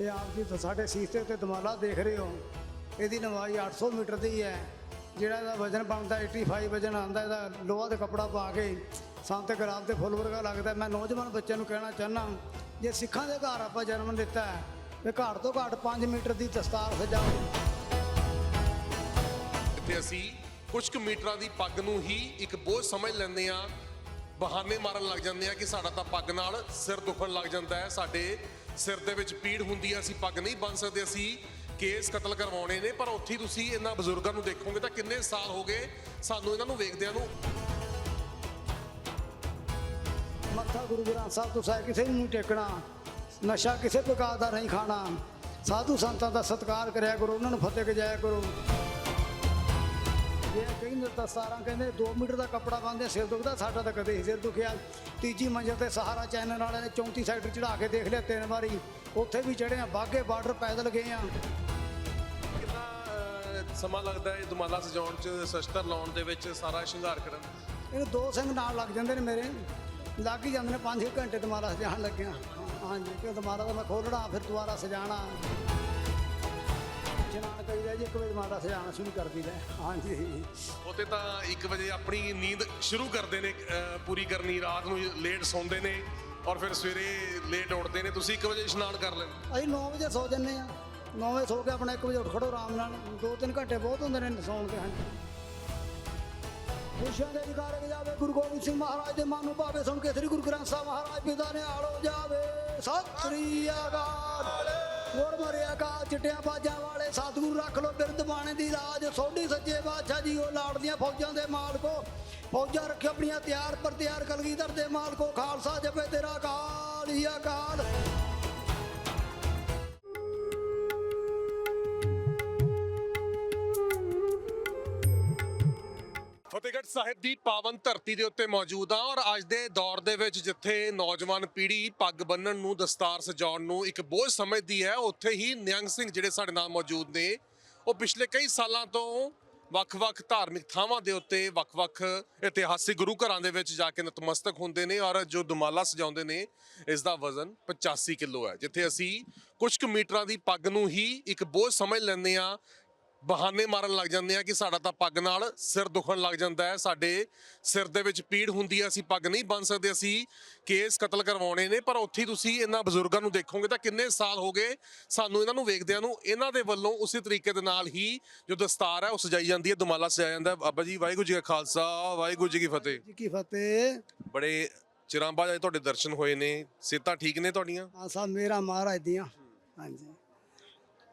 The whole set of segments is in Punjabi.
ਇਹ ਆਪ ਜੀ ਤਾਂ ਸਾਡੇ ਸੀਸੇ ਤੇ ਦਮਾਲਾ ਦੇਖ ਰਹੇ ਹੋ। ਇਹਦੀ ਲੰਬਾਈ 800 ਮੀਟਰ ਦੀ ਹੈ। ਜਿਹੜਾ ਇਹਦਾ ਵਜ਼ਨ ਬਣਦਾ 85 ਵਜ਼ਨ ਆਂਦਾ ਇਹਦਾ ਲੋਹਾ ਦੇ ਕੱਪੜਾ ਪਾ ਕੇ ਸੰਤ ਗੁਲਾਬ 'ਤੇ ਫੁੱਲ ਵਰਗਾ ਲੱਗਦਾ। ਮੈਂ ਨੌਜਵਾਨ ਬੱਚਿਆਂ ਨੂੰ ਕਹਿਣਾ ਚਾਹਨਾ ਜੇ ਸਿੱਖਾਂ ਦੇ ਘਰ ਆਪਾਂ ਜਨਮ ਦਿੱਤਾ ਹੈ, ਤੇ ਘੱਟ ਤੋਂ ਘੱਟ 5 ਮੀਟਰ ਦੀ ਦਸਤਾਰ ਸਜਾਓ। ਤੇ ਅਸੀਂ ਕੁਝ ਕੁ ਮੀਟਰਾਂ ਦੀ ਪੱਗ ਨੂੰ ਹੀ ਇੱਕ ਬੋਝ ਸਮਝ ਲੈਂਦੇ ਆ ਬਹਾਨੇ ਮਾਰਨ ਲੱਗ ਜਾਂਦੇ ਆ ਕਿ ਸਾਡਾ ਤਾਂ ਪੱਗ ਨਾਲ ਸਿਰ ਦੁਖਣ ਲੱਗ ਜਾਂਦਾ ਹੈ। ਸਾਡੇ ਸਿਰ ਦੇ ਵਿੱਚ ਪੀੜ ਹੁੰਦੀ ਹੈ ਅਸੀਂ ਪੱਗ ਨਹੀਂ ਬੰਨ ਸਕਦੇ, ਅਸੀਂ ਕੇਸ ਕਤਲ ਕਰਵਾਉਣੇ ਨੇ, ਪਰ ਉੱਥੇ ਤੁਸੀਂ ਇਹਨਾਂ ਬਜ਼ੁਰਗਾਂ ਨੂੰ ਦੇਖੋਗੇ ਤਾਂ ਕਿੰਨੇ ਸਾਲ ਹੋ ਗਏ ਸਾਨੂੰ ਇਹਨਾਂ ਨੂੰ ਵੇਖਦਿਆਂ ਨੂੰ। ਮੱਥਾ ਗੁਰੂ ਗ੍ਰੰਥ ਸਾਹਿਬ ਤੋਂ ਸਾਇ ਕਿਸੇ ਨੂੰ ਨਹੀਂ ਟੇਕਣਾ, ਨਸ਼ਾ ਕਿਸੇ ਪ੍ਰਕਾਰ ਦਾ ਨਹੀਂ ਖਾਣਾ। ਸਾਧੂ ਸੰਤਾਂ ਦਾ ਸਤਿਕਾਰ ਕਰਿਆ ਕਰੋ, ਉਹਨਾਂ ਨੂੰ ਫਤਿਹ ਜਾਇਆ ਕਰੋ। ਜੇ ਕਈ ਦਸਤਾਰਾਂ ਕਹਿੰਦੇ 2 ਮੀਟਰ ਦਾ ਕੱਪੜਾ ਬੰਨਦੇ ਸਿਰ ਦੁਖਦਾ ਸਾਡਾ ਤਾਂ ਕਦੇ ਹੀ ਸਿਰ ਦੁਖਿਆ। ਤੀਜੀ ਮੰਜ਼ਿਲ ਤੇ ਸਹਾਰਾ ਚੈਨਲ ਵਾਲਿਆਂ ਨੇ 34 ਸੈਕਟਰ ਚੜਾ ਕੇ ਦੇਖ ਲਿਆ ਤਿੰਨ ਵਾਰੀ। ਉੱਥੇ ਵੀ ਚੜ੍ਹੇ ਆ ਬਾਗੇ ਬਾਰਡਰ ਪੈਦਲ ਗਏ ਆ। ਕਿੰਨਾ ਸਮਾਂ ਲੱਗਦਾ ਹੈ ਦੁਮਾਲਾ ਸਜਾਉਣ ਚ ਸ਼ਸਤਰ ਲਾਉਣ ਦੇ ਵਿੱਚ ਸਾਰਾ ਸ਼ਿੰਗਾਰ ਕਰਨ? ਇਹਨੂੰ ਦੋ ਸਿੰਘ ਨਾਲ ਲੱਗ ਜਾਂਦੇ ਨੇ ਮੇਰੇ। ਲੱਗ ਹੀ ਜਾਂਦੇ ਨੇ 5 ਘੰਟੇ ਦੁਬਾਰਾ ਸਜਾਣ ਲੱਗਿਆ। ਹਾਂਜੀ ਕਿਉਂ ਦੁਬਾਰਾ ਤਾਂ ਮੈਂ ਖੋਲਣਾ ਫਿਰ ਦੁਬਾਰਾ ਸਜਾਣਾ ਇਸ਼ਨਾਨ ਕਰੀਦਾ ਜੀ ਇੱਕ ਵਜੇ ਦੁਬਾਰਾ ਸਜਾਣਾ ਸ਼ੁਰੂ ਕਰ ਦਈਦਾ ਹਾਂਜੀ। ਉਤੇ ਤਾਂ 1 ਵਜੇ ਆਪਣੀ ਨੀਂਦ ਸ਼ੁਰੂ ਕਰਦੇ ਨੇ ਅਹ, ਪੂਰੀ ਕਰਨੀ ਰਾਤ ਨੂੰ ਲੇਟ ਸੌਂਦੇ ਨੇ ਔਰ ਫਿਰ ਸਵੇਰੇ ਲੇਟ ਉੱਠਦੇ ਨੇ। ਤੁਸੀਂ 1 ਵਜੇ ਇਸ਼ਨਾਨ ਕਰ ਲੈਂਦੇ ਅਸੀਂ 9 ਵਜੇ ਸੌ ਜੰਨੇ ਆ 9 ਵਜੇ ਸੌ ਕੇ ਆਪਣਾ 1 ਵਜੇ ਉੱਠ ਖੜੋ ਆਰਾਮ ਨਾਲ। 2-3 ਘੰਟੇ ਬਹੁਤ ਹੁੰਦੇ ਨੇ ਸੌਣ ਦੇ ਹਾਂਜੀ। ਖੁਸ਼ੀਆਂ ਦੇ ਅਧਿਕਾਰ ਜਾਵੇ ਗੁਰੂ ਗੋਬਿੰਦ ਸਿੰਘ ਮਹਾਰਾਜ ਦੇ ਮਨ ਨੂੰ ਭਾਵੇ। ਸੁਣ ਕੇ ਸ੍ਰੀ ਗੁਰੂ ਗ੍ਰੰਥ ਸਾਹਿਬ ਮਹਾਰਾਜ ਪਿਤਾ ਨੇ ਆਲੋ ਜਾਵੇ। ਸਤਿ ਸ੍ਰੀ ਅਕਾਲ। ਹੋਰ ਮਰਿਆ ਕਾ ਚਿੱਟਿਆਂ ਬਾਜਾਂ ਵਾਲੇ। ਸਤਿਗੁਰੂ ਰੱਖ ਲੋ ਬਿਰਦ ਬਾਣੇ ਦੀ ਰਾਜ। ਸੋਢੀ ਸੱਜੇ ਬਾਦਸ਼ਾਹ ਜੀ, ਉਹ ਲਾੜਦੀਆਂ ਫੌਜਾਂ ਦੇ ਮਾਲਕੋ ਫੌਜਾਂ ਰੱਖਿਓ ਆਪਣੀਆਂ, ਤਿਆਰ ਪਰ ਤਿਆਰ ਕਲਗੀਧਰ ਦੇ ਮਾਲਕੋ ਖਾਲਸਾ ਜਪੇ ਤੇਰਾ ਅਕਾਲ ਹੀ ਅਕਾਲ। ਸਾਹਿਬ ਦੀ ਪਾਵਨ ਧਰਤੀ ਦੇ ਉੱਤੇ ਮੌਜੂਦ ਹਾਂ ਔਰ ਅੱਜ ਦੇ ਦੌਰ ਦੇ ਵਿੱਚ ਜਿੱਥੇ ਨੌਜਵਾਨ ਪੀੜ੍ਹੀ ਪੱਗ ਬੰਨਣ ਨੂੰ, ਦਸਤਾਰ ਸਜਾਉਣ ਨੂੰ ਇੱਕ ਬੋਝ ਸਮਝਦੀ ਹੈ, ਉੱਥੇ ਹੀ ਨਿਹੰਗ ਸਿੰਘ ਜਿਹੜੇ ਸਾਡੇ ਨਾਲ ਮੌਜੂਦ ਨੇ, ਉਹ ਪਿਛਲੇ ਕਈ ਸਾਲਾਂ ਤੋਂ ਵੱਖ-ਵੱਖ ਧਾਰਮਿਕ ਥਾਵਾਂ ਦੇ ਉੱਤੇ ਵੱਖ-ਵੱਖ ਇਤਿਹਾਸਿਕ ਗੁਰੂ ਘਰਾਂ ਦੇ ਵਿੱਚ ਜਾ ਕੇ ਨਤਮਸਤਕ ਹੁੰਦੇ ਨੇ ਔਰ ਜੋ ਦੁਮਾਲਾ ਸਜਾਉਂਦੇ ਨੇ ਇਸ ਦਾ ਵਜ਼ਨ 85 ਕਿਲੋ ਹੈ। ਜਿੱਥੇ ਅਸੀਂ ਕੁਝ ਕੁ ਮੀਟਰਾਂ ਦੀ ਪੱਗ ਨੂੰ ਹੀ ਇੱਕ ਬੋਝ ਸਮਝ ਲੈਂਦੇ ਆ ਬਹਾਨੇ ਮਾਰਨ ਲੱਗ ਜਾਂਦੇ ਆ ਕਿ ਸਾਡਾ ਤਾਂ ਪੱਗ ਨਾਲ ਸਿਰ ਦੁਖਣ ਲੱਗ ਜਾਂਦਾ ਹੈ। ਸਾਡੇ ਸਿਰ ਦੇ ਵਿੱਚ ਪੀੜ ਹੁੰਦੀ ਹੈ ਅਸੀਂ ਪੱਗ ਨਹੀਂ ਬੰਨ ਸਕਦੇ ਅਸੀਂ ਕੇਸ ਕਤਲ ਕਰਵਾਉਣੇ ਨੇ। ਪਰ ਉੱਥੇ ਹੀ ਤੁਸੀਂ ਇਹਨਾਂ ਬਜ਼ੁਰਗਾਂ ਨੂੰ ਦੇਖੋਗੇ ਤਾਂ ਕਿੰਨੇ ਸਾਲ ਹੋ ਗਏ ਸਾਨੂੰ ਇਹਨਾਂ ਨੂੰ ਵੇਖਦਿਆਂ ਨੂੰ। ਇਹਨਾਂ ਦੇ ਵੱਲੋਂ ਉਸੇ ਤਰੀਕੇ ਦੇ ਨਾਲ ਹੀ ਜੋ ਦਸਤਾਰ ਹੈ ਉਹ ਸਜਾਈ ਜਾਂਦੀ ਹੈ ਦੁਮਾਲਾ ਸਜਾਇਆ ਜਾਂਦਾ ਹੈ। ਬਾਬਾ ਜੀ ਵਾਹਿਗੁਰੂ ਜੀ ਕਾ ਖਾਲਸਾ ਵਾਹਿਗੁਰੂ ਜੀ ਕੀ ਫਤਿਹ। ਜੀ ਕੀ ਫਤਿਹ। ਬੜੇ ਚਿਰਾਂ ਬਾਅਦ ਅੱਜ ਤੁਹਾਡੇ ਦਰਸ਼ਨ ਹੋਏ ਨੇ ਸਿਹਤਾਂ ਠੀਕ ਨੇ ਤੁਹਾਡੀਆਂ? ਆ ਸਭ ਮੇਰਾ ਮਹਾਰਾਜ ਦੀਆਂ। ਹਾਂਜੀ।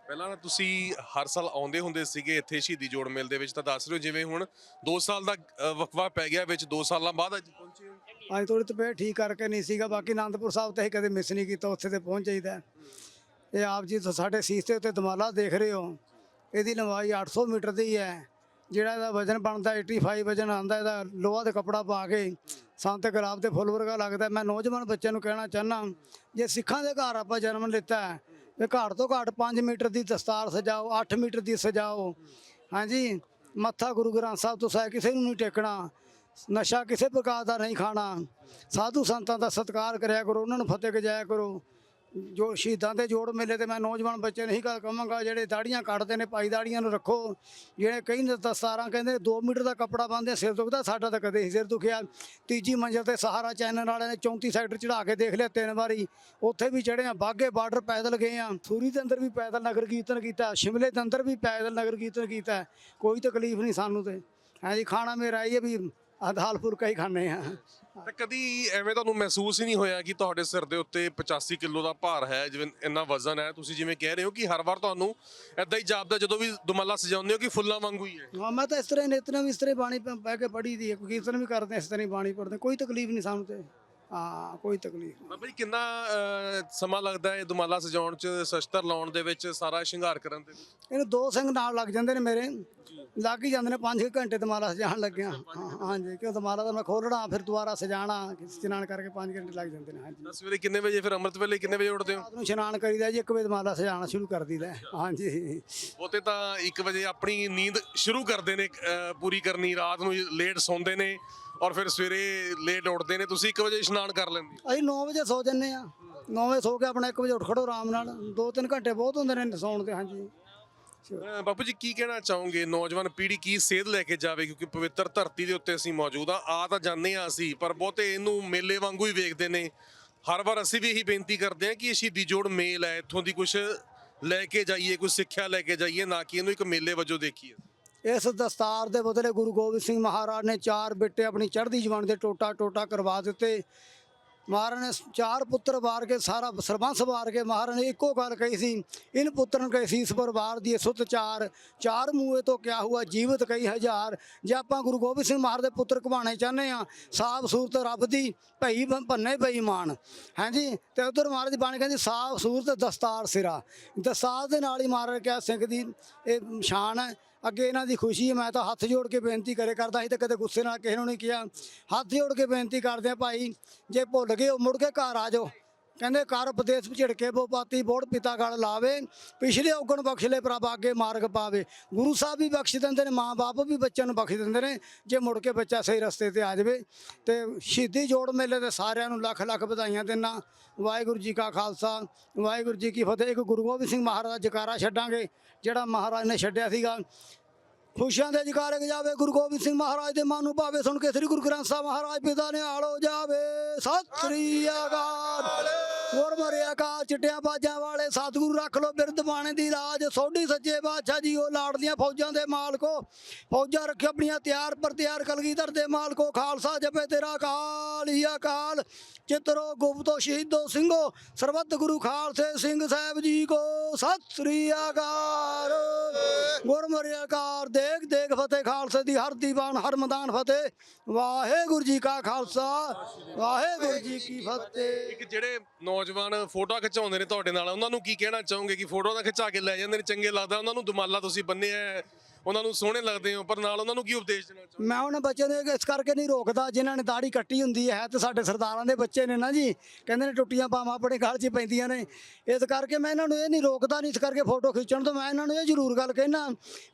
ਪਹਿਲਾਂ ਤਾਂ ਤੁਸੀਂ ਹਰ ਸਾਲ ਆਉਂਦੇ ਹੁੰਦੇ ਸੀਗੇ ਇੱਥੇ ਸ਼ਹੀਦੀ ਜੋੜ ਮੇਲ ਦੇ ਵਿੱਚ ਤਾਂ ਦੱਸ ਰਹੇ ਹੋ ਜਿਵੇਂ ਹੁਣ 2 ਸਾਲ ਦਾ ਅ, ਵਕਫਾ ਪੈ ਗਿਆ ਵਿੱਚ 2 ਸਾਲਾਂ ਬਾਅਦ ਅੱਜ ਪਹੁੰਚੇ ਹੋ? ਅੱਜ ਥੋੜੀ ਤਬੀਅਤ ਠੀਕ ਕਰਕੇ ਨਹੀਂ ਸੀਗਾ ਬਾਕੀ ਆਨੰਦਪੁਰ ਸਾਹਿਬ ਤੇ ਅਸੀਂ ਕਦੇ ਮਿਸ ਨਹੀਂ ਕੀਤਾ ਉੱਥੇ ਤੇ ਪਹੁੰਚ ਜਾਈਦਾ। ਹੈ। ਇਹ ਆਪ ਜੀ ਤਾਂ ਸਾਡੇ ਸੀਸੇ ਉੱਤੇ ਦਮਾਲਾ ਦੇਖ ਰਹੇ ਹੋ। ਇਹਦੀ ਲੰਬਾਈ 800 ਮੀਟਰ ਦੀ ਹੈ। ਜਿਹੜਾ ਇਹਦਾ ਵਜ਼ਨ ਬਣਦਾ 85 ਵਜ਼ਨ ਆਂਦਾ ਇਹਦਾ ਲੋਹਾ ਦਾ ਕੱਪੜਾ ਪਾ ਕੇ ਸੰਤ ਗੁਲਾਬ 'ਤੇ ਫੁੱਲ ਵਰਗਾ ਲੱਗਦਾ। ਮੈਂ ਨੌਜਵਾਨ ਬੱਚਿਆਂ ਨੂੰ ਕਹਿਣਾ ਚਾਹਨਾ ਜੇ ਸਿੱਖਾਂ ਦੇ ਘਰ ਆਪਾਂ ਜਨਮ ਲਿੱਤਾ ਹੈ ਤੇ ਘੱਟ ਤੋਂ ਘੱਟ 5 ਮੀਟਰ ਦੀ ਦਸਤਾਰ ਸਜਾਓ 8 ਮੀਟਰ ਦੀ ਸਜਾਓ। ਹਾਂਜੀ, ਮੱਥਾ ਗੁਰੂ ਗ੍ਰੰਥ ਸਾਹਿਬ ਤੋਂ ਸਾਇ ਕਿਸੇ ਨੂੰ ਨਹੀਂ ਟੇਕਣਾ। ਨਸ਼ਾ ਕਿਸੇ ਪ੍ਰਕਾਰ ਦਾ ਨਹੀਂ ਖਾਣਾ। ਸਾਧੂ ਸੰਤਾਂ ਦਾ ਸਤਿਕਾਰ ਕਰਿਆ ਕਰੋ, ਉਹਨਾਂ ਨੂੰ ਫਤਿਹ ਗਜਾਇਆ ਕਰੋ। ਜੋ ਸ਼ਹੀਦਾਂ ਦੇ ਜੋੜ ਮੇਲੇ ਤੇ ਮੈਂ ਨੌਜਵਾਨ ਬੱਚੇ ਨਹੀਂ ਗੱਲ ਕਹਾਂਗਾ, ਜਿਹੜੇ ਦਾੜੀਆਂ ਕੱਟਦੇ ਨੇ ਪਾਈ ਦਾੜੀਆਂ ਨੂੰ ਰੱਖੋ। ਜਿਹੜੇ ਕਈ ਦਸਤਾਰਾਂ ਕਹਿੰਦੇ 2 ਮੀਟਰ ਦਾ ਕੱਪੜਾ ਬੰਨਦੇ, ਸਿਰ ਦੁਖਦਾ, ਸਾਡਾ ਤਾਂ ਕਦੇ ਹੀ ਸਿਰ ਦੁਖਿਆ। ਤੀਜੀ ਮੰਜ਼ਿਲ ਤੇ ਸਹਾਰਾ ਚੈਨਲ ਵਾਲਿਆਂ ਨੇ 34 ਸੈਕਟਰ ਚੜਾ ਕੇ ਦੇਖ ਲਿਆ ਤਿੰਨ ਵਾਰੀ। ਉੱਥੇ ਵੀ ਚੜ੍ਹੇ ਆ, ਬਾਗੇ ਬਾਰਡਰ ਪੈਦਲ ਗਏ ਆ। ਸੂਰੀ ਦੇ ਅੰਦਰ ਵੀ ਪੈਦਲ ਨਗਰ ਕੀਰਤਨ ਕੀਤਾ, ਸ਼ਿਮਲੇ ਦੇ ਅੰਦਰ ਵੀ ਪੈਦਲ ਨਗਰ ਕੀਰਤਨ ਕੀਤਾ। ਕੋਈ ਤਕਲੀਫ ਨਹੀਂ ਸਾਨੂੰ ਤੇ। ਹਾਂਜੀ ਖਾਣਾ ਮੇਰਾ ਇਹ ਹੈ ਵੀ ਅਦਾਲ ਫੁਲਕਾ ਹੀ ਖਾਂਦੇ ਆ ਤਾਂ ਕਦੀ ਐਵੇਂ ਤੁਹਾਨੂੰ ਮਹਿਸੂਸ ਹੀ ਨਹੀਂ ਹੋਇਆ ਕਿ ਤੁਹਾਡੇ ਸਿਰ ਦੇ ਉੱਤੇ 85 ਕਿਲੋ ਦਾ ਭਾਰ ਹੈ ਜਿਵੇਂ ਇੰਨਾ ਵਜ਼ਨ ਹੈ? ਤੁਸੀਂ ਜਿਵੇਂ ਕਹਿ ਰਹੇ ਹੋ ਕਿ ਹਰ ਵਾਰ ਤੁਹਾਨੂੰ ਐਦਾਂ ਹੀ ਜਾਪਦਾ ਜਦੋਂ ਵੀ ਦੁਮਾਲਾ ਸਜਾਉਂਦੇ ਹੋ ਕਿ ਫੁੱਲਾਂ ਵਾਂਗੂ ਹੀ ਹੈ। ਹਾਂ ਮੈਂ ਤਾਂ ਇਸ ਤਰ੍ਹਾਂ ਨਿਤਨੇਮ ਵੀ ਇਸ ਤਰ੍ਹਾਂ ਬਾਣੀ ਪ- ਕੇ ਪੜ੍ਹੀ ਦੀ ਹੈ ਕੋਈ ਕੀਰਤਨ ਵੀ ਕਰਦੇ ਇਸ ਤਰ੍ਹਾਂ ਹੀ ਬਾਣੀ ਪੜ੍ਹਦੇ ਕੋਈ ਤਕਲੀਫ ਨਹੀਂ ਸਾਨੂੰ ਤੇ। ਹਾਂ ਕੋਈ ਤਕਲੀਫ ਨਹੀਂ। ਬਾਬਾ ਜੀ ਕਿੰਨਾ ਅਹ, ਸਮਾਂ ਲੱਗਦਾ ਹੈ ਦੁਮਾਲਾ ਸਜਾਉਣ ਚ ਸ਼ਸਤਰ ਲਾਉਣ ਦੇ ਵਿੱਚ ਸਾਰਾ ਸ਼ਿੰਗਾਰ ਕਰਨ ਦੇ ਵਿੱਚ? ਇਹਨੂੰ ਦੋ ਸਿੰਘ ਨਾਲ ਲੱਗ ਜਾਂਦੇ ਨੇ ਮੇਰੇ। ਲੱਗ ਹੀ ਜਾਂਦੇ ਨੇ 5 ਘੰਟੇ ਦੁਮਾਲਾ ਸਜਾਣ ਲੱਗਿਆ। ਹਾਂ ਹਾਂਜੀ ਕਿਉਂ ਦੁਮਾਲਾ ਤਾਂ ਮੈਂ ਖੋਲਣਾ ਫਿਰ ਦੁਬਾਰਾ ਸਜਾਣਾ ਇਸ਼ਨਾਨ ਕਰਕੇ 5 ਘੰਟੇ ਲੱਗ ਜਾਂਦੇ ਨੇ ਹਾਂਜੀ। ਤਾਂ ਸਵੇਰੇ ਕਿੰਨੇ ਵਜੇ ਫਿਰ ਅੰਮ੍ਰਿਤ ਵੇਲੇ ਕਿੰਨੇ ਵਜੇ ਉੱਠਦੇ ਹੋ? ਰਾਤ ਨੂੰ ਇਸ਼ਨਾਨ ਕਰੀਦਾ ਜੀ 1 ਵਜੇ ਦੁਮਾਲਾ ਸਜਾਣਾ ਸ਼ੁਰੂ ਕਰ ਦਈਦਾ ਹਾਂਜੀ। ਉਤੇ ਤਾਂ 1 ਵਜੇ ਆਪਣੀ ਨੀਂਦ ਸ਼ੁਰੂ ਕਰਦੇ ਨੇ ਅਹ, ਪੂਰੀ ਕਰਨੀ ਰਾਤ ਨੂੰ ਲੇਟ ਸੌਂਦੇ ਨੇ। ਔਰ ਫਿਰ ਸਵੇਰੇ ਲੇਟ ਉੱਠਦੇ ਨੇ ਤੁਸੀਂ 1 ਵਜੇ ਇਸ਼ਨਾਨ ਕਰ ਲੈਂਦੇ ਹੋ। ਅਸੀਂ 9 ਵਜੇ ਸੌ ਜੰਨੇ ਆ 9 ਵਜੇ ਸੌ ਕੇ ਆਪਣਾ 1 ਵਜੇ ਉੱਠ ਖੜੋ ਆਰਾਮ ਨਾਲ। 2-3 ਘੰਟੇ ਬਹੁਤ ਹੁੰਦੇ ਨੇ ਸੌਣ ਦੇ ਹਾਂਜੀ। ਅਹ ਬਾਪੂ ਜੀ ਕੀ ਕਹਿਣਾ ਚਾਹੋਗੇ? ਨੌਜਵਾਨ ਪੀੜ੍ਹੀ ਕੀ ਸੇਧ ਲੈ ਕੇ ਜਾਵੇ? ਕਿਉਂਕਿ ਪਵਿੱਤਰ ਧਰਤੀ ਦੇ ਉੱਤੇ ਅਸੀਂ ਮੌਜੂਦ ਆ ਆ ਤਾਂ ਜਾਂਦੇ ਆ ਅਸੀਂ ਪਰ ਬਹੁਤੇ ਇਹਨੂੰ ਮੇਲੇ ਵਾਂਗੂ ਹੀ ਵੇਖਦੇ ਨੇ। ਹਰ ਵਾਰ ਅਸੀਂ ਵੀ ਇਹੀ ਬੇਨਤੀ ਕਰਦੇ ਹਾਂ ਕਿ ਇਹ ਸ਼ਹੀਦੀ ਜੋੜ ਮੇਲ ਹੈ। ਇੱਥੋਂ ਦੀ ਕੁਝ ਲੈ ਕੇ ਜਾਈਏ ਕੁਝ ਸਿੱਖਿਆ ਲੈ ਕੇ ਜਾਈਏ ਨਾ ਕਿ ਇਹਨੂੰ ਇੱਕ ਮੇਲੇ ਵਜੋਂ ਦੇਖੀਏ। ਇਸ ਦਸਤਾਰ ਦੇ ਬਦਲੇ ਗੁਰੂ ਗੋਬਿੰਦ ਸਿੰਘ ਮਹਾਰਾਜ ਨੇ ਚਾਰ ਬੇਟੇ ਆਪਣੀ ਚੜ੍ਹਦੀ ਜਵਾਨ ਦੇ ਟੋਟਾ ਟੋਟਾ ਕਰਵਾ ਦਿੱਤੇ। ਮਹਾਰਾਜ ਨੇ ਚਾਰ ਪੁੱਤਰ ਵਾਰ ਕੇ ਸਾਰਾ ਸਰਬੰਸ ਵਾਰ ਕੇ ਮਹਾਰਾਜ ਨੇ ਇੱਕੋ ਗੱਲ ਕਹੀ ਸੀ, ਇਨ ਪੁੱਤਰਨ ਕਹੀ ਸੀਸ ਪਰ ਵਾਰ ਦੀ ਸੁਤ ਚਾਰ ਚਾਰ ਮੂਏ ਤੋਂ ਕਿਆ ਹੁਆ ਜੀਵਤ ਕਈ ਹਜ਼ਾਰ। ਜੇ ਆਪਾਂ ਗੁਰੂ ਗੋਬਿੰਦ ਸਿੰਘ ਮਹਾਰਾਜ ਦੇ ਪੁੱਤਰ ਕਮਾਣੇ ਚਾਹੁੰਦੇ ਆ ਸਾਫ਼ ਸੂਰਤ ਰੱਬ ਦੀ, ਭਈ ਬ- ਭੰਨੇ ਬੇਈਮਾਨ ਹਾਂਜੀ ਤੇ ਉਧਰ ਮਹਾਰਾਜ ਦੀ ਬਾਣੀ ਕਹਿੰਦੀ, ਸਾਫ਼ ਸੂਰਤ ਦਸਤਾਰ ਸਿਰਾ। ਦਸਤਾਰ ਦੇ ਨਾਲ ਹੀ ਮਹਾਰਾਜ ਕਿਹਾ, ਸਿੰਘ ਦੀ ਇਹ ਸ਼ਾਨ ਹੈ ਅੱਗੇ ਇਹਨਾਂ ਦੀ ਖੁਸ਼ੀ ਹੈ, ਮੈਂ ਤਾਂ ਹੱਥ ਜੋੜ ਕੇ ਬੇਨਤੀ ਕਰੇ ਕਰਦਾ ਸੀ ਤਾਂ ਕਦੇ ਗੁੱਸੇ ਨਾਲ ਕਿਸੇ ਨੂੰ ਨਹੀਂ ਕਿਹਾ। ਹੱਥ ਜੋੜ ਕੇ ਬੇਨਤੀ ਕਰਦੇ ਆ ਭਾਈ, ਜੇ ਭੁੱਲ ਗਏ ਉਹ ਮੁੜ ਕੇ ਘਰ ਆ ਜਾਓ। ਕਹਿੰਦੇ ਕਰ ਉਪਦੇਸ਼ ਝਿੜਕੇ ਬੋ ਪਾਤੀ, ਬੋੜ ਪਿਤਾ ਗਲ ਲਾਵੇ, ਪਿਛਲੇ ਔਗਣ ਬਖਸ਼ਲੇ ਪ੍ਰਭ ਅੱਗੇ ਮਾਰਗ ਪਾਵੇ। ਗੁਰੂ ਸਾਹਿਬ ਵੀ ਬਖਸ਼ ਦਿੰਦੇ ਨੇ, ਮਾਂ-ਬਾਪ ਵੀ ਬੱਚਿਆਂ ਨੂੰ ਬਖਸ਼ ਦਿੰਦੇ ਨੇ, ਜੇ ਮੁੜ ਕੇ ਬੱਚਾ ਸਹੀ ਰਸਤੇ ਤੇ ਆ ਜਾਵੇ। ਤੇ ਸ਼ਹੀਦੀ ਜੋੜ ਮੇਲੇ ਦੇ ਸਾਰਿਆਂ ਨੂੰ ਲੱਖ ਲੱਖ ਵਧਾਈਆਂ ਦਿੰਨਾ ਵਾਹਿਗੁਰੂ ਜੀ ਕਾ ਖਾਲਸਾ, ਵਾਹਿਗੁਰੂ ਜੀ ਕੀ ਫਤਿਹ। ਇੱਕ ਗੁਰੂ ਗੋਬਿੰਦ ਸਿੰਘ ਮਹਾਰਾਜ ਦਾ ਜਕਾਰਾ ਛੱਡਾਂਗੇ, ਜਿਹੜਾ ਮਹਾਰਾਜ ਨੇ ਛੱਡਿਆ ਸੀਗਾ। ਖੁਸ਼ੀਆਂ ਦੇ ਜਕਾਰੇ ਜਾਵੇ, ਗੁਰੂ ਗੋਬਿੰਦ ਸਿੰਘ ਮਹਾਰਾਜ ਦੇ ਮਨ ਨੂੰ ਭਾਵੇ। ਸੁਣ ਕੇ ਸ੍ਰੀ ਗੁਰੂ ਗ੍ਰੰਥ ਸਾਹਿਬ ਮਹਾਰਾਜ, ਪਿਤਾ ਨੇ ਆਲੋ ਜਾਵੇ। ਸਤਿ ਸ੍ਰੀ ਅਕਾਲ। ਗੁਰ ਮਰਿਆ ਅਕਾਲ ਚਿੱਟਿਆਂ ਬਾਜਾਂ ਵਾਲੇ, ਸਤਿਗੁਰੂ ਰੱਖ ਲੋ ਬਿਰਧ ਬਾਣੇ ਦੀ ਰਾਜ, ਸੋਢੀ ਸੱਚੇ ਬਾਦਸ਼ਾਹ ਜੀ, ਉਹ ਲਾੜਦੀਆਂ ਫੌਜਾਂ ਦੇ ਮਾਲਕੋ ਫੌਜਾਂ ਰੱਖੇ ਆਪਣੀਆਂ ਤਿਆਰ ਪਰ ਤਿਆਰ, ਕਲਗੀਧਰ ਦੇ ਮਾਲਕੋ ਖਾਲਸਾ ਜਪੇ ਤੇਰਾ ਅਕਾਲ, ਹੀ ਅਕਾਲ। ਚਿਤਰੋ ਗੁਪਤੋ ਸ਼ਹੀਦੋ ਸਿੰਘੋ। ਸਰਬੱਤ ਗੁਰੂ ਖਾਲਸੇ ਸਿੰਘ ਸਾਹਿਬ ਜੀ ਕੋ, ਸਤਿ ਸ੍ਰੀ ਅਕਾਲ। ਗੁਰਮੁਰਿਆ ਕਾਰ ਦੇਖ ਦੇਖ ਫਤਿਹ ਖਾਲਸੇ ਦੀ, ਹਰ ਦੀਵਾਨ, ਹਰ ਮੈਦਾਨ ਫਤਿਹ। ਵਾਹਿਗੁਰੂ ਜੀ ਕਾ ਖਾਲਸਾ, ਵਾਹਿਗੁਰੂ ਜੀ ਕੀ ਫਤਿਹ। ਇੱਕ ਜਿਹੜੇ ਨੌਜਵਾਨ ਫੋਟੋ ਖਿਚਾਉਂਦੇ ਨੇ ਤੁਹਾਡੇ ਨਾਲ। ਉਹਨਾਂ ਨੂੰ ਕੀ ਕਹਿਣਾ ਚਾਹੋਗੇ ਕਿ ਫੋਟੋ ਤਾਂ ਖਿਚਾ ਕੇ ਲੈ ਜਾਂਦੇ ਨੇ ਚੰਗੇ ਲੱਗਦਾ ਉਹਨਾਂ ਨੂੰ ਦੁਮਾਲਾ ਤੁਸੀਂ ਬੰਨਿਆ ਹੈ, ਉਹਨਾਂ ਨੂੰ ਸੋਹਣੇ ਲੱਗਦੇ ਹੋ ਪਰ ਨਾਲ ਉਹਨਾਂ ਨੂੰ ਕੀ ਉਪਦੇਸ਼ ਦੇਣਾ ਚਾਹੋਗੇ? ਮੈਂ ਉਹਨਾਂ ਬੱਚਿਆਂ ਨੂੰ ਇਸ ਕਰਕੇ ਨਹੀਂ ਰੋਕਦਾ ਜਿਨ੍ਹਾਂ ਨੇ ਦਾੜੀ ਕੱਟੀ ਹੁੰਦੀ ਹੈ। ਤੇ ਸਾਡੇ ਸਰਦਾਰਾਂ ਦੇ ਬੱਚੇ ਨੇ ਨਾ ਜੀ। ਕਹਿੰਦੇ ਨੇ ਟੁੱਟੀਆਂ ਬਾਹਾਂ ਆਪਣੇ ਗਲ 'ਚ ਪੈਂਦੀਆਂ ਨੇ। ਇਸ ਕਰਕੇ ਮੈਂ ਇਹਨਾਂ ਨੂੰ ਇਹ ਨਹੀਂ ਰੋਕਦਾ ਨਹੀਂ ਇਸ ਕਰਕੇ ਫੋਟੋ ਖਿੱਚਣ ਤੋਂ ਮੈਂ ਇਹਨਾਂ ਨੂੰ ਇਹ ਜ਼ਰੂਰ ਗੱਲ ਕਹਿਣਾ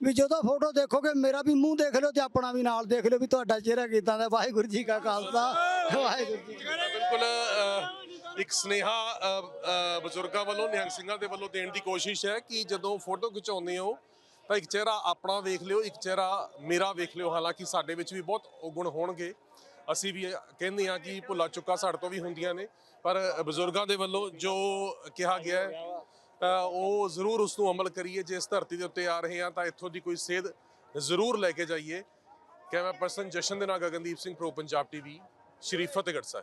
ਵੀ ਜਦੋਂ ਫੋਟੋ ਦੇਖੋਗੇ ਮੇਰਾ ਵੀ ਮੂੰਹ ਦੇਖ ਲਿਓ ਤੇ ਆਪਣਾ ਵੀ ਨਾਲ ਦੇਖ ਲਿਓ ਵੀ ਤੁਹਾਡਾ ਚਿਹਰਾ ਕਿਦਾਂ ਦਾ। ਵਾਹਿਗੁਰੂ ਜੀ ਕਾ ਖਾਲਸਾ। ਵਾਹਿਗੁਰੂ ਜੀ ਕੀ ਫਤਿਹ। ਬਿਲਕੁਲ ਇੱਕ ਸਨੇਹਾ ਬਜ਼ੁਰਗਾਂ ਵੱਲੋਂ, ਨਿਹੰਗ ਸਿੰਘਾਂ ਦੇ ਵੱਲੋਂ ਦੇਣ ਦੀ ਕੋਸ਼ਿਸ਼ ਹੈ ਕਿ ਜਦੋਂ ਫੋਟੋ ਖਿਚਾਉਂਦੇ ਹੋ, ਤਾਂ ਇੱਕ ਚਿਹਰਾ ਆਪਣਾ ਵੇਖ ਲਿਓ, ਇੱਕ ਚਿਹਰਾ ਮੇਰਾ ਵੇਖ ਲਿਓ। ਹਾਲਾਂਕਿ ਸਾਡੇ ਵਿੱਚ ਵੀ ਬਹੁਤ ਔਗੁਣ ਹੋਣਗੇ। ਅਸੀਂ ਵੀ ਕਹਿੰਦੇ ਹਾਂ ਕਿ ਭੁੱਲਾ ਚੁੱਕਾ ਸਾਡੇ ਤੋਂ ਵੀ ਹੁੰਦੀਆਂ ਨੇ। ਪਰ ਬਜ਼ੁਰਗਾਂ ਦੇ ਵੱਲੋਂ ਜੋ ਕਿਹਾ ਗਿਆ ਹੈ ਉਹ ਜ਼ਰੂਰ ਉਸ ਨੂੰ ਅਮਲ ਕਰੀਏ। ਜੇ ਇਸ ਧਰਤੀ ਦੇ ਉੱਤੇ ਆ ਰਹੇ ਹਾਂ, ਤਾਂ ਇੱਥੋਂ ਦੀ ਕੋਈ ਸੇਧ ਜ਼ਰੂਰ ਲੈ ਕੇ ਜਾਈਏ। ਕੈਮਰਾ ਪਰਸਨ ਜਸ਼ਨ ਦੇ ਨਾਲ ਗਗਨਦੀਪ ਸਿੰਘ, ਪ੍ਰੋ ਪੰਜਾਬ ਟੀਵੀ, ਸ਼੍ਰੀ ਫਤਿਹਗੜ੍ਹ ਸਾਹਿਬ।